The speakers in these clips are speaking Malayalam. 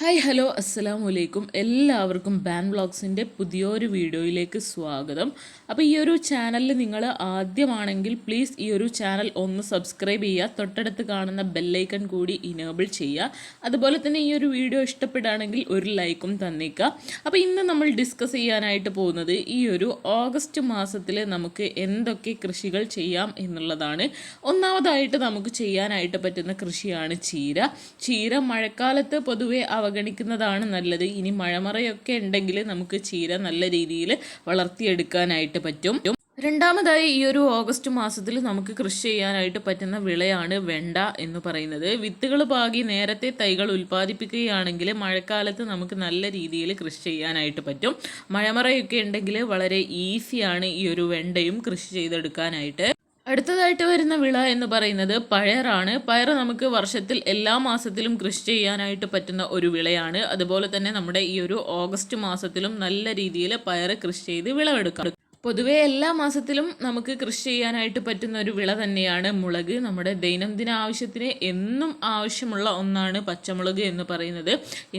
ഹായ് ഹലോ അസ്സാം വലൈക്കും എല്ലാവർക്കും ബാൻ വ്ളോഗ്സിന്റെ പുതിയൊരു വീഡിയോയിലേക്ക് സ്വാഗതം. അപ്പോൾ ഈ ഒരു ചാനലിൽ നിങ്ങൾ ആദ്യമാണെങ്കിൽ പ്ലീസ് ഈ ഒരു ചാനൽ ഒന്ന് സബ്സ്ക്രൈബ് ചെയ്യുക. തൊട്ടടുത്ത് കാണുന്ന ബെല്ലൈക്കൺ കൂടി ഇനേബിൾ ചെയ്യുക. അതുപോലെ തന്നെ ഈ ഒരു വീഡിയോ ഇഷ്ടപ്പെടുകയാണെങ്കിൽ ഒരു ലൈക്കും തന്നേക്കുക. അപ്പോൾ ഇന്ന് നമ്മൾ ഡിസ്കസ് ചെയ്യാനായിട്ട് പോകുന്നത് ഈ ഒരു ഓഗസ്റ്റ് മാസത്തിൽ നമുക്ക് എന്തൊക്കെ കൃഷികൾ ചെയ്യാം എന്നുള്ളതാണ്. ഒന്നാമതായിട്ട് നമുക്ക് ചെയ്യാനായിട്ട് പറ്റുന്ന കൃഷിയാണ് ചീര. ചീര മഴക്കാലത്ത് പൊതുവെ അവഗണിക്കുന്നതാണ് നല്ലത്. ഇനി മഴമറയൊക്കെ ഉണ്ടെങ്കിൽ നമുക്ക് ചീര നല്ല രീതിയിൽ വളർത്തിയെടുക്കാനായിട്ട് പറ്റും. രണ്ടാമതായി ഈ ഒരു ഓഗസ്റ്റ് മാസത്തിൽ നമുക്ക് കൃഷി ചെയ്യാനായിട്ട് പറ്റുന്ന വിളയാണ് വെണ്ട എന്ന് പറയുന്നത്. വിത്തുകൾ പാകി നേരത്തെ തൈകൾ ഉൽപ്പാദിപ്പിക്കുകയാണെങ്കിൽ മഴക്കാലത്ത് നമുക്ക് നല്ല രീതിയിൽ കൃഷി ചെയ്യാനായിട്ട് പറ്റും. മഴമറയൊക്കെ ഉണ്ടെങ്കിൽ വളരെ ഈസിയാണ് ഈ ഒരു വെണ്ടയും കൃഷി ചെയ്തെടുക്കാനായിട്ട്. അടുത്തതായിട്ട് വരുന്ന വിള എന്ന് പറയുന്നത് പയറാണ്. പയർ നമുക്ക് വർഷത്തിൽ എല്ലാ മാസത്തിലും കൃഷി ചെയ്യാനായിട്ട് പറ്റുന്ന ഒരു വിളയാണ്. അതുപോലെ തന്നെ നമ്മുടെ ഈ ഒരു ഓഗസ്റ്റ് മാസത്തിലും നല്ല രീതിയിൽ പയർ കൃഷി ചെയ്ത് വിളവെടുക്കാം. പൊതുവെ എല്ലാ മാസത്തിലും നമുക്ക് കൃഷി ചെയ്യാനായിട്ട് പറ്റുന്ന ഒരു വിള തന്നെയാണ് മുളക്. നമ്മുടെ ദൈനംദിന ആവശ്യത്തിന് എന്നും ആവശ്യമുള്ള ഒന്നാണ് പച്ചമുളക് എന്ന് പറയുന്നത്.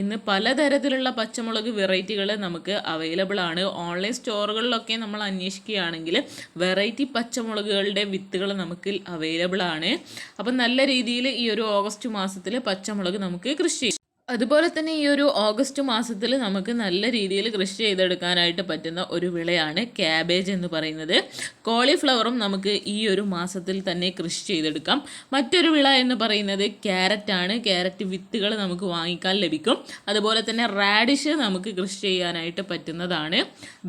ഇന്ന് പലതരത്തിലുള്ള പച്ചമുളക് വെറൈറ്റികൾ നമുക്ക് അവൈലബിൾ ആണ്. ഓൺലൈൻ സ്റ്റോറുകളിലൊക്കെ നമ്മൾ അന്വേഷിക്കുകയാണെങ്കിൽ വെറൈറ്റി പച്ചമുളകുകളുടെ വിത്തുകൾ നമുക്ക് അവൈലബിൾ ആണ്. അപ്പം നല്ല രീതിയിൽ ഈ ഒരു ഓഗസ്റ്റ് മാസത്തിൽ പച്ചമുളക് നമുക്ക് കൃഷി അതുപോലെ തന്നെ ഈ ഒരു ഓഗസ്റ്റ് മാസത്തിൽ നമുക്ക് നല്ല രീതിയിൽ കൃഷി ചെയ്തെടുക്കാനായിട്ട് പറ്റുന്ന ഒരു വിളയാണ് ക്യാബേജ് എന്ന് പറയുന്നത്. കോളിഫ്ലവറും നമുക്ക് ഈ ഒരു മാസത്തിൽ തന്നെ കൃഷി ചെയ്തെടുക്കാം. മറ്റൊരു വിള എന്ന് പറയുന്നത് ക്യാരറ്റ് ആണ്. ക്യാരറ്റ് വിത്തുകൾ നമുക്ക് വാങ്ങിക്കാൻ ലഭിക്കും. അതുപോലെ തന്നെ റാഡിഷ് നമുക്ക് കൃഷി ചെയ്യാനായിട്ട് പറ്റുന്നതാണ്.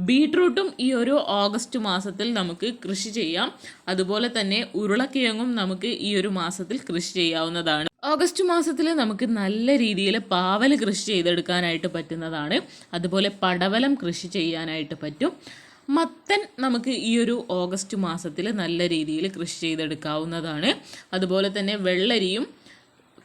ബീട്രൂട്ടും ഈ ഒരു ഓഗസ്റ്റ് മാസത്തിൽ നമുക്ക് കൃഷി ചെയ്യാം. അതുപോലെ തന്നെ ഉരുളക്കിഴങ്ങും നമുക്ക് ഈ ഒരു മാസത്തിൽ കൃഷി ചെയ്യാവുന്നതാണ്. ഓഗസ്റ്റ് മാസത്തിൽ നമുക്ക് നല്ല രീതിയിൽ പാവൽ കൃഷി ചെയ്തെടുക്കാനായിട്ട് പറ്റുന്നതാണ്. അതുപോലെ പടവലം കൃഷി ചെയ്യാനായിട്ട് പറ്റും. മത്തൻ നമുക്ക് ഈ ഒരു ഓഗസ്റ്റ് മാസത്തിൽ നല്ല രീതിയിൽ കൃഷി ചെയ്തെടുക്കാവുന്നതാണ്. അതുപോലെ തന്നെ വെള്ളരിയും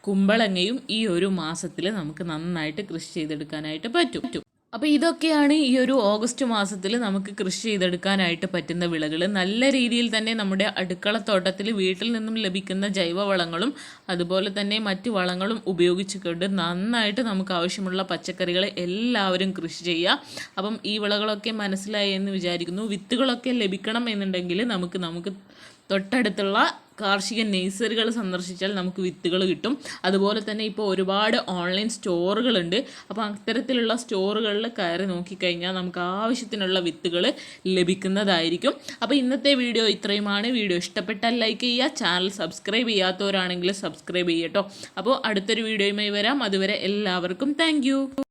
കുമ്പളങ്ങയും ഈ ഒരു മാസത്തിൽ നമുക്ക് നന്നായിട്ട് കൃഷി ചെയ്തെടുക്കാനായിട്ട് പറ്റും. അപ്പോൾ ഇതൊക്കെയാണ് ഈ ഒരു ഓഗസ്റ്റ് മാസത്തിൽ നമുക്ക് കൃഷി ചെയ്തെടുക്കാനായിട്ട് പറ്റുന്ന വിളകൾ. നല്ല രീതിയിൽ തന്നെ നമ്മുടെ അടുക്കളത്തോട്ടത്തിൽ വീട്ടിൽ നിന്നും ലഭിക്കുന്ന ജൈവവളങ്ങളും അതുപോലെ തന്നെ മറ്റ് വളങ്ങളും ഉപയോഗിച്ചുകൊണ്ട് നന്നായിട്ട് നമുക്ക് ആവശ്യമുള്ള പച്ചക്കറികൾ എല്ലാവരും കൃഷി ചെയ്യുക അപ്പം ഈ വിളകളൊക്കെ മനസ്സിലായി എന്ന് വിചാരിക്കുന്നു. വിത്തുകളൊക്കെ ലഭിക്കണം എന്നുണ്ടെങ്കിൽ നമുക്ക് നമുക്ക് തൊട്ടടുത്തുള്ള കാർഷിക നേഴ്സറികൾ സന്ദർശിച്ചാൽ നമുക്ക് വിത്തുകൾ കിട്ടും. അതുപോലെ തന്നെ ഇപ്പോൾ ഒരുപാട് ഓൺലൈൻ സ്റ്റോറുകളുണ്ട്. അപ്പോൾ അത്തരത്തിലുള്ള സ്റ്റോറുകളിൽ കയറി നോക്കിക്കഴിഞ്ഞാൽ നമുക്ക് ആവശ്യത്തിനുള്ള വിത്തുകൾ ലഭിക്കുന്നതായിരിക്കും. അപ്പോൾ ഇന്നത്തെ വീഡിയോ ഇത്രയുമാണ്. വീഡിയോ ഇഷ്ടപ്പെട്ടാൽ ലൈക്ക് ചെയ്യുക. ചാനൽ സബ്സ്ക്രൈബ് ചെയ്യാത്തവരാണെങ്കിൽ സബ്സ്ക്രൈബ് ചെയ്യട്ടോ. അപ്പോൾ അടുത്തൊരു വീഡിയോയുമായി വരാം. അതുവരെ എല്ലാവർക്കും താങ്ക്